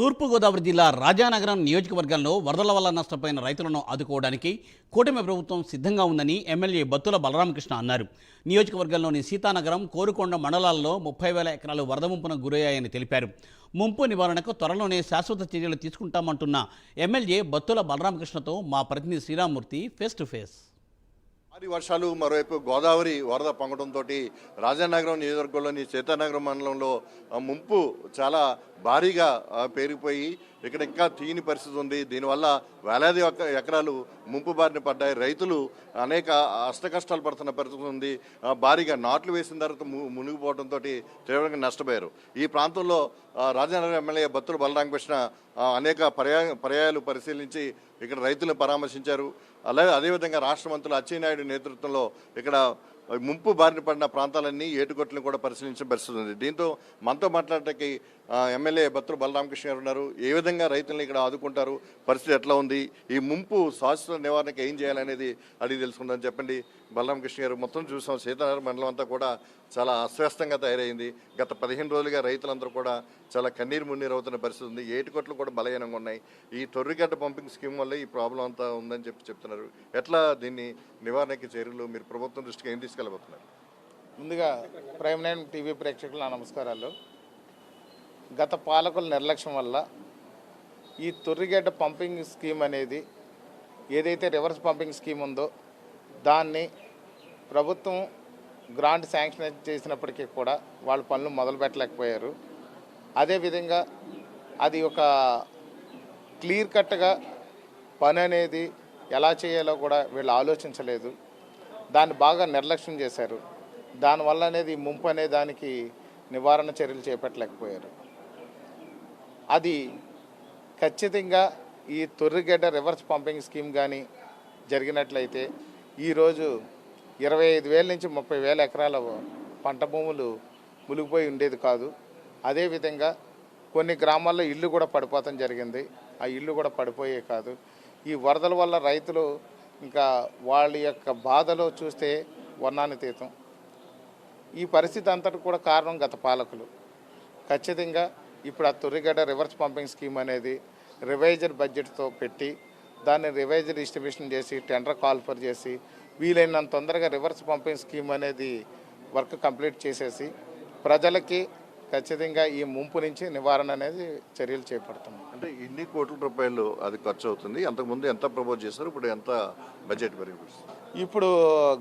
తూర్పుగోదావరి జిల్లా రాజానగరం నియోజకవర్గంలో వరదల వల్ల నష్టపోయిన రైతులను ఆదుకోవడానికి కూటమి ప్రభుత్వం సిద్ధంగా ఉందని ఎమ్మెల్యే బత్తుల బలరామకృష్ణ అన్నారు. నియోజకవర్గంలోని సీతానగరం కోరుకొండ మండలాల్లో ముప్పై వేల ఎకరాలు వరద ముంపున గురయ్యాయని తెలిపారు. ముంపు నివారణకు త్వరలోనే శాశ్వత చర్యలు తీసుకుంటామంటున్న ఎమ్మెల్యే బత్తుల బలరామకృష్ణతో మా ప్రతినిధి శ్రీరామూర్తి ఫేస్ టు ఫేస్ భారీ వర్షాలు మరోవైపు గోదావరి వరద పొంగడంతో రాజానగరం నియోజకవర్గంలోని చేతానగరం మండలంలో ముంపు చాలా భారీగా పేరుపోయి ఇక్కడ ఇంకా తీయని పరిస్థితి ఉంది. దీనివల్ల వేలాది ఎక- ఎకరాలు ముంపు బారిన పడ్డాయి. రైతులు అనేక అష్ట కష్టాలు పడుతున్న పరిస్థితి ఉంది. భారీగా నాట్లు వేసిన తర్వాత ము- మునిగిపోవడంతో తీవ్రంగా నష్టపోయారు. ఈ ప్రాంతంలో ఆ, ఎమ్మెల్యే బత్తుల బలరామకృష్ణ అనేక పర్యా పర్యాయాలు పరిశీలించి ఇక్కడ రైతులను పరామర్శించారు. అలాగే అదేవిధంగా రాష్ట్ర మంత్రులు అచ్చెన్నాయుడు నేతృత్వంలో ఇక్కడ ముంపు బారిన పడిన ప్రాంతాలన్నీ ఏటుకొట్లను కూడా పరిశీలించిన పరిస్థితి ఉంది దీంతో మనతో మాట్లాడటానికి ఎమ్మెల్యే బత్తుల బలరామకృష్ణ గారు ఉన్నారు. ఏ విధంగా రైతులను ఇక్కడ ఆదుకుంటారు? పరిస్థితి ఎట్లా ఉంది? ఈ ముంపు శాశ్వత నివారణకు ఏం చేయాలనేది అడిగి తెలుసుకుందాం చెప్పండి. బలరామకృష్ణ గారు మొత్తం చూసాం సీతానగరం మండలం అంతా కూడా చాలా అస్వస్థంగా తయారైంది. గత పదిహేను రోజులుగా రైతులందరూ కూడా చాలా కన్నీరు మున్నీరు అవుతున్న పరిస్థితి ఉంది. ఏటుకొట్లు కూడా బలహీనంగా ఉన్నాయి. ఈ తొర్రిగడ్డ పంపింగ్ స్కీమ్ వల్ల ఈ ప్రాబ్లం అంతా ఉందని చెప్పి చెప్తున్నారు. ఎట్లా దీన్ని నివారణకి చర్యలు మీరు ప్రభుత్వం దృష్టికి ఏం తీసుకెళ్ళబోతున్నారు? ముందుగా ప్రైమ్ నైన్ టీవీ ప్రేక్షకుల నమస్కారాలు. గత పాలకుల నిర్లక్ష్యం వల్ల ఈ తొర్రిగడ్డ పంపింగ్ స్కీమ్ అనేది ఏదైతే రివర్స్ పంపింగ్ స్కీమ్ ఉందో దాన్ని ప్రభుత్వం గ్రాంట్ శాంక్షన్ చేసినప్పటికీ కూడా వాళ్ళ పనులు మొదలు పెట్టలేకపోయారు. అదేవిధంగా అది ఒక క్లియర్ కట్గా పని అనేది ఎలా చేయాలో కూడా వీళ్ళు ఆలోచించలేదు. దాన్ని బాగా నిర్లక్ష్యం చేశారు. దానివల్ల అనేది ముంపు అనే దానికి నివారణ చర్యలు చేపట్టలేకపోయారు. అది ఖచ్చితంగా ఈ తొర్రిగడ్డ రివర్స్ పంపింగ్ స్కీమ్ కానీ జరిగినట్లయితే ఈరోజు ఇరవై ఐదు వేల నుంచి ముప్పై వేల ఎకరాల పంట భూములు మునిగిపోయి ఉండేది కాదు. అదేవిధంగా కొన్ని గ్రామాల్లో ఇల్లు కూడా పడిపోవటం జరిగింది. ఆ ఇల్లు కూడా పడిపోయే కాదు. ఈ వరదల వల్ల రైతులు ఇంకా వాళ్ళ యొక్క బాధలో చూస్తే వర్ణానుతీతం ఈ పరిస్థితి అంతటి కూడా కారణం గత పాలకులు. ఖచ్చితంగా ఇప్పుడు ఆ తొర్రిగడ్డ రివర్స్ పంపింగ్ స్కీమ్ అనేది రివైజర్ బడ్జెట్తో పెట్టి దాన్ని రివైజర్ డిస్ట్రిబ్యూషన్ చేసి టెండర్ కాల్ఫర్ చేసి వీలైనంత తొందరగా రివర్స్ పంపింగ్ స్కీమ్ అనేది వర్క్ కంప్లీట్ చేసేసి ప్రజలకి ఖచ్చితంగా ఈ ముంపు నుంచి నివారణ అనేది చర్యలు చేపడుతున్నాం. అంటే ఇన్ని కోట్ల రూపాయలు అది ఖర్చు అవుతుంది. అంతకుముందు ఎంత ప్రపోజ్ చేశారు? ఇప్పుడు ఎంత బడ్జెట్ పెరిగి ఇప్పుడు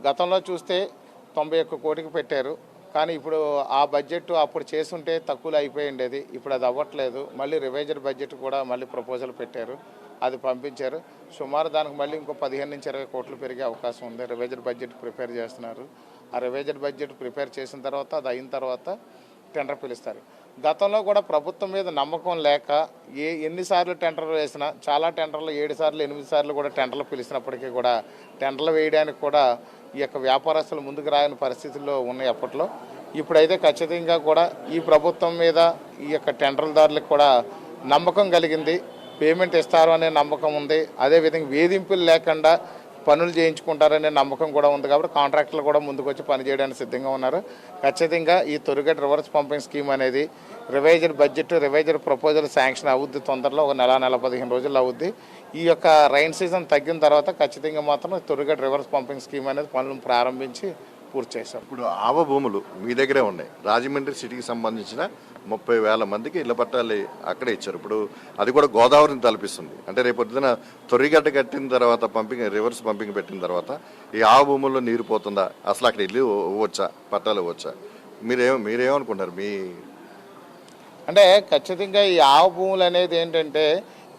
గతంలో చూస్తే తొంభై ఒక్క కోటికి పెట్టారు. కానీ ఇప్పుడు ఆ బడ్జెట్ అప్పుడు చేసుంటే తక్కువలో అయిపోయి ఉండేది. ఇప్పుడు అది అవ్వట్లేదు. మళ్ళీ రివైజర్ బడ్జెట్ కూడా మళ్ళీ ప్రపోజల్ పెట్టారు. అది పంపించారు. సుమారు దానికి మళ్ళీ ఇంకో పదిహేను నుంచి ఇరవై కోట్లు పెరిగే అవకాశం ఉంది. రివైజర్ బడ్జెట్ ప్రిపేర్ చేస్తున్నారు. ఆ రివైజర్ బడ్జెట్ ప్రిపేర్ చేసిన తర్వాత అది అయిన తర్వాత టెండర్ పిలుస్తారు. గతంలో కూడా ప్రభుత్వం మీద నమ్మకం లేక ఏ ఎన్నిసార్లు టెండర్లు వేసినా చాలా టెండర్లు ఏడు సార్లు ఎనిమిది సార్లు కూడా టెండర్లు పిలిచినప్పటికీ కూడా టెండర్లు వేయడానికి కూడా ఈ యొక్క వ్యాపారస్తులు ముందుకు రాని పరిస్థితుల్లో ఉన్నాయి అప్పట్లో. ఇప్పుడైతే ఖచ్చితంగా కూడా ఈ ప్రభుత్వం మీద ఈ యొక్క టెండర్లదారులకు కూడా నమ్మకం కలిగింది. పేమెంట్ ఇస్తారు అనే నమ్మకం ఉంది. అదేవిధంగా వేధింపులు లేకుండా పనులు చేయించుకుంటారనే నమ్మకం కూడా ఉంది కాబట్టి కాంట్రాక్టర్లు కూడా ముందుకు వచ్చి పనిచేయడానికి సిద్ధంగా ఉన్నారు. ఖచ్చితంగా ఈ తొరిగడ్డ రివర్స్ పంపింగ్ స్కీమ్ అనేది revised budget revised proposal sanction అవుద్ది తొందరలో ఒక నెల నెల పదిహేను రోజుల్లో అవుద్ది. ఈ యొక్క రైన్ సీజన్ తగ్గిన తర్వాత ఖచ్చితంగా మాత్రం తొరిగడ్డ రివర్స్ పంపింగ్ స్కీమ్ అనేది పనులను ప్రారంభించి పూర్తి చేశాం. ఇప్పుడు ఆవ భూములు మీ దగ్గరే ఉన్నాయి. రాజమండ్రి సిటీకి సంబంధించిన ముప్పై వేల మందికి ఇళ్ళ పట్టాలు అక్కడే ఇచ్చారు. ఇప్పుడు అది కూడా గోదావరిని తలపిస్తుంది. అంటే రేపు పొద్దున తొర్రిగడ్డ కట్టిన తర్వాత పంపింగ్ రివర్స్ పంపింగ్ పెట్టిన తర్వాత ఈ ఆవ భూముల్లో నీరు పోతుందా? అసలు అక్కడ ఇల్లు ఇవ్వచ్చా? పట్టాలు ఇవ్వచ్చా? మీరేం మీరేమనుకుంటారు మీ అంటే ఖచ్చితంగా ఈ ఆవు భూములు అనేది ఏంటంటే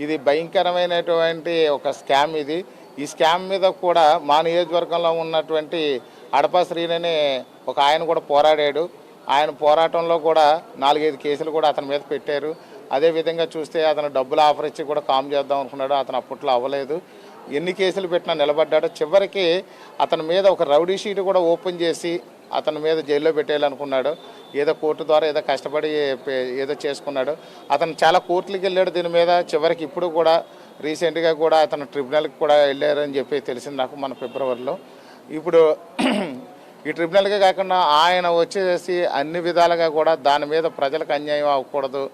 ఇది భయంకరమైనటువంటి ఒక స్కామ్ ఇది. ఈ స్కామ్ మీద కూడా మా నియోజకవర్గంలో ఉన్నటువంటి అడపా శ్రీనని ఒక ఆయన కూడా పోరాడాడు. ఆయన పోరాటంలో కూడా నాలుగైదు కేసులు కూడా అతని మీద పెట్టారు. అదేవిధంగా చూస్తే అతను డబ్బులు ఆఫర్ ఇచ్చి కూడా కామ్ చేద్దాం అనుకున్నాడు. అతను అప్పట్లో అవ్వలేదు. ఎన్ని కేసులు పెట్టినా నిలబడ్డాడు. చివరికి అతని మీద ఒక రౌడీ షీట్ కూడా ఓపెన్ చేసి అతని మీద జైల్లో పెట్టేయాలనుకున్నాడు. ఏదో కోర్టు ద్వారా ఏదో కష్టపడి ఏదో చేసుకున్నాడు. అతను చాలా కోర్టులకు వెళ్ళాడు దీని మీద. చివరికి ఇప్పుడు కూడా రీసెంట్గా కూడా అతను ట్రిబ్యునల్కి కూడా వెళ్ళారని చెప్పి తెలిసింది నాకు మన ఫిబ్రవరిలో. ఇప్పుడు ఈ ట్రిబ్యునల్కే కాకుండా ఆయన వచ్చేసి అన్ని విధాలుగా కూడా దాని మీద ప్రజలకు అన్యాయం అవ్వకూడదు.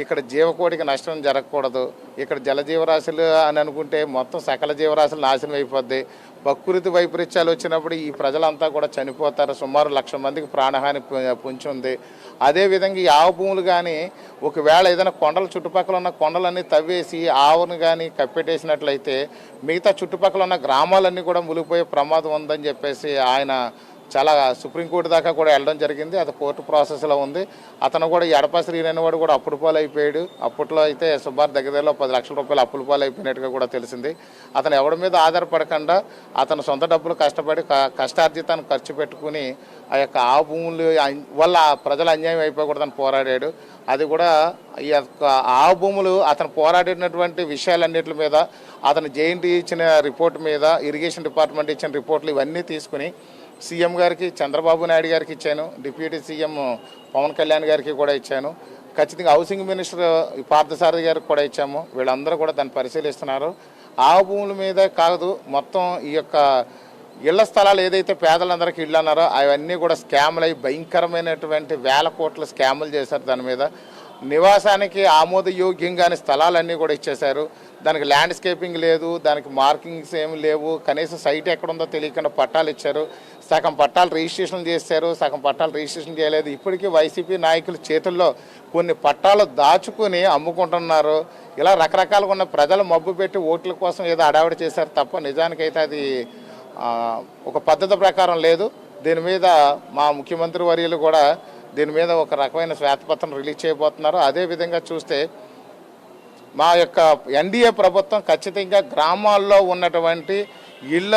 ఇక్కడ జీవకోటికి నష్టం జరగకూడదు. ఇక్కడ జల జీవరాశులు అని అనుకుంటే మొత్తం సకల జీవరాశులు నాశనం అయిపోద్ది. ప్రకృతి వైపరీత్యాలు వచ్చినప్పుడు ఈ ప్రజలంతా కూడా చనిపోతారు. సుమారు లక్ష మందికి ప్రాణహాని పుంచుంది. ఉంది అదేవిధంగా ఈ ఆవు భూములు కానీ ఒకవేళ ఏదైనా కొండల చుట్టుపక్కల ఉన్న కొండలన్నీ తవ్వేసి ఆవును కానీ కప్పెట్టేసినట్లయితే మిగతా చుట్టుపక్కల ఉన్న గ్రామాలన్నీ కూడా మునిగిపోయే ప్రమాదం ఉందని చెప్పేసి ఆయన చాలా సుప్రీంకోర్టు దాకా కూడా వెళ్ళడం జరిగింది. అది కోర్టు ప్రాసెస్లో ఉంది. అతను కూడా ఎడప శ్రీనని వాడు కూడా అప్పుడు పాలైపోయాడు. అయిపోయాడు అప్పట్లో అయితే సుమారు దగ్గరలో పది లక్షల రూపాయలు అప్పుల పాలైపోయినట్టుగా కూడా తెలిసింది. అతను ఎవరి మీద ఆధారపడకుండా అతను సొంత డబ్బులు కష్టపడి క- కష్టార్జితాన్ని ఖర్చు పెట్టుకుని ఆ యొక్క ఆ భూములు వల్ల ప్రజలు అన్యాయం అయిపోకూడదని పోరాడాడు. అది కూడా ఈ యొక్క ఆ భూములు అతను పోరాడినటువంటి విషయాలన్నిటి మీద అతను జేఎన్టీ ఇచ్చిన రిపోర్ట్ మీద ఇరిగేషన్ డిపార్ట్మెంట్ ఇచ్చిన రిపోర్ట్లు ఇవన్నీ తీసుకుని సీఎం గారికి చంద్రబాబు నాయుడు గారికి ఇచ్చాను. డిప్యూటీ సీఎం పవన్ కళ్యాణ్ గారికి కూడా ఇచ్చాను. ఖచ్చితంగా హౌసింగ్ మినిస్టర్ పార్థసారథి గారికి కూడా ఇచ్చాము. వీళ్ళందరూ కూడా దాన్ని పరిశీలిస్తున్నారు. ఆ భూముల మీద కాదు మొత్తం ఈ యొక్క ఇళ్ళ స్థలాలు ఏదైతే పేదలందరికీ ఇళ్ళు అన్నారో అవన్నీ కూడా స్కాములు అయి భయంకరమైనటువంటి వేల కోట్ల స్కాములు చేశారు దాని మీద. నివాసానికి ఆమోదయోగ్యంగాని స్థలాలన్నీ కూడా ఇచ్చేశారు. దానికి ల్యాండ్స్కేపింగ్ లేదు దానికి మార్కింగ్స్ ఏమి లేవు. కనీసం సైట్ ఎక్కడ ఉందో తెలియకుండా పట్టాలు ఇచ్చారు. సగం పట్టాలు రిజిస్ట్రేషన్ చేశారు సగం పట్టాలు రిజిస్ట్రేషన్ చేయలేదు. ఇప్పటికీ వైసీపీ నాయకుల చేతుల్లో కొన్ని పట్టాలు దాచుకుని అమ్ముకుంటున్నారు. ఇలా రకరకాలుగా ఉన్న ప్రజలు మబ్బు పెట్టి ఓట్ల కోసం ఏదో అడావిడి చేశారు తప్ప నిజానికైతే అది ఒక పద్ధతి ప్రకారం లేదు. దీని మీద మా ముఖ్యమంత్రి వర్యులు కూడా దీని మీద ఒక రకమైన శ్వేతపత్రం రిలీజ్ చేయబోతున్నారు. అదేవిధంగా చూస్తే మా యొక్క ఎన్డీఏ ప్రభుత్వం ఖచ్చితంగా గ్రామాల్లో ఉన్నటువంటి ఇళ్ళ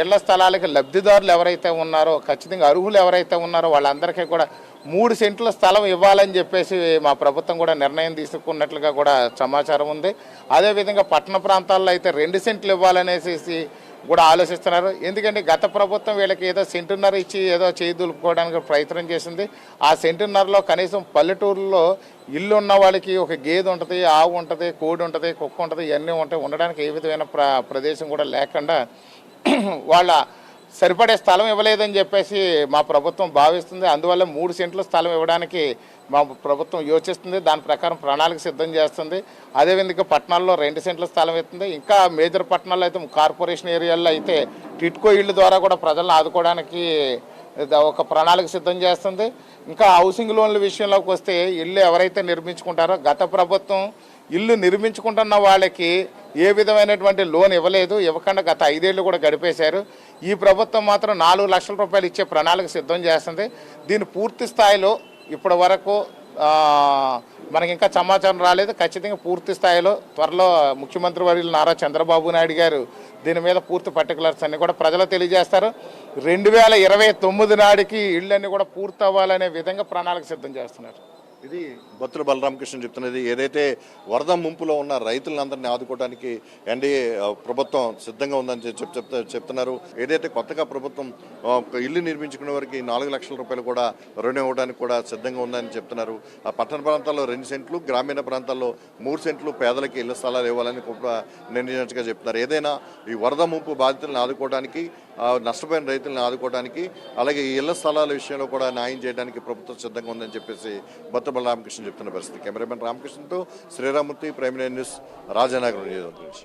ఇళ్ళ స్థలాలకి లబ్ధిదారులు ఎవరైతే ఉన్నారో ఖచ్చితంగా అర్హులు ఎవరైతే ఉన్నారో వాళ్ళందరికీ కూడా మూడు సెంట్ల స్థలం ఇవ్వాలని చెప్పేసి మా ప్రభుత్వం కూడా నిర్ణయం తీసుకున్నట్లుగా కూడా సమాచారం ఉంది. అదేవిధంగా పట్టణ ప్రాంతాల్లో అయితే రెండు సెంట్లు ఇవ్వాలనేసి కూడా ఆలోచిస్తున్నారు. ఎందుకంటే గత ప్రభుత్వం వీళ్ళకి ఏదో సెంటున్నర ఇచ్చి ఏదో చేయి దులుపుకోవడానికి ప్రయత్నం చేసింది. ఆ సెంటున్నరలో కనీసం పల్లెటూరులో ఇల్లు ఉన్న వాళ్ళకి ఒక గేదె ఉంటుంది ఆవు ఉంటుంది కోడి ఉంటుంది కుక్క ఉంటుంది ఇవన్నీ ఉంటాయి ఉండడానికి ఏ విధమైన ప్ర ప్రదేశం కూడా లేకుండా వాళ్ళ సరిపడే స్థలం ఇవ్వలేదని చెప్పేసి మా ప్రభుత్వం భావిస్తుంది. అందువల్ల మూడు సెంట్ల స్థలం ఇవ్వడానికి మా ప్రభుత్వం యోచిస్తుంది. దాని ప్రకారం ప్రణాళిక సిద్ధం చేస్తుంది. అదేవిధంగా పట్టణాల్లో రెండు సెంట్ల స్థలం ఇస్తుంది. ఇంకా మేజర్ పట్టణాల్లో అయితే కార్పొరేషన్ ఏరియాల్లో అయితే టిట్కో ఇళ్ళు ద్వారా కూడా ప్రజలను ఆదుకోవడానికి ఒక ప్రణాళిక సిద్ధం చేస్తుంది. ఇంకా హౌసింగ్ లోన్ల విషయంలోకి వస్తే ఇల్లు ఎవరైతే నిర్మించుకుంటారో గత ప్రభుత్వం ఇల్లు నిర్మించుకుంటున్న వాళ్ళకి ఏ విధమైనటువంటి లోన్ ఇవ్వలేదు. ఇవ్వకుండా గత ఐదేళ్ళు కూడా గడిపేశారు. ఈ ప్రభుత్వం మాత్రం నాలుగు లక్షల రూపాయలు ఇచ్చే ప్రణాళిక సిద్ధం చేస్తుంది. దీని పూర్తి స్థాయిలో ఇప్పటి వరకు మనకి ఇంకా సమాచారం రాలేదు. ఖచ్చితంగా పూర్తి స్థాయిలో త్వరలో ముఖ్యమంత్రి వర్యులు నారా చంద్రబాబు నాయుడు గారు దీని మీద పూర్తి పర్టికులర్స్ అన్ని కూడా ప్రజలు తెలియజేస్తారు. రెండు వేల ఇరవై తొమ్మిది నాటికి ఇళ్ళన్నీ కూడా పూర్తి అవ్వాలనే విధంగా ప్రణాళిక సిద్ధం చేస్తున్నారు. ఇది బత్తుల బలరామకృష్ణ చెప్తున్నది. ఏదైతే వరద ముంపులో ఉన్న రైతులందరినీ ఆదుకోవడానికి ఎన్డీఏ ప్రభుత్వం సిద్ధంగా ఉందని చెప్ చెప్తున్నారు. ఏదైతే కొత్తగా ప్రభుత్వం ఒక ఇల్లు నిర్మించుకునే వారికి నాలుగు లక్షల రూపాయలు కూడా రుణం ఇవ్వడానికి కూడా సిద్ధంగా ఉందని చెప్తున్నారు. ఆ పట్టణ ప్రాంతాల్లో రెండు సెంట్లు గ్రామీణ ప్రాంతాల్లో మూడు సెంట్లు పేదలకి ఇళ్ళ స్థలాలు ఇవ్వాలని కూడా నిర్ణయించినట్టుగా చెప్తున్నారు. ఏదైనా ఈ వరద ముంపు బాధితులను ఆదుకోవడానికి నష్టపోయిన రైతులను ఆదుకోవడానికి అలాగే ఈ ఇళ్ళ స్థలాల విషయంలో కూడా న్యాయం చేయడానికి ప్రభుత్వం సిద్ధంగా ఉందని చెప్పేసి బత్తుల రామకృష్ణ చెప్తున్న పరిస్థితి. కెమెరామెన్ రామకృష్ణతో శ్రీరామూర్తి ప్రైమ్ న్యూస్ రాజానగరం నియోజకవర్గం నుంచి.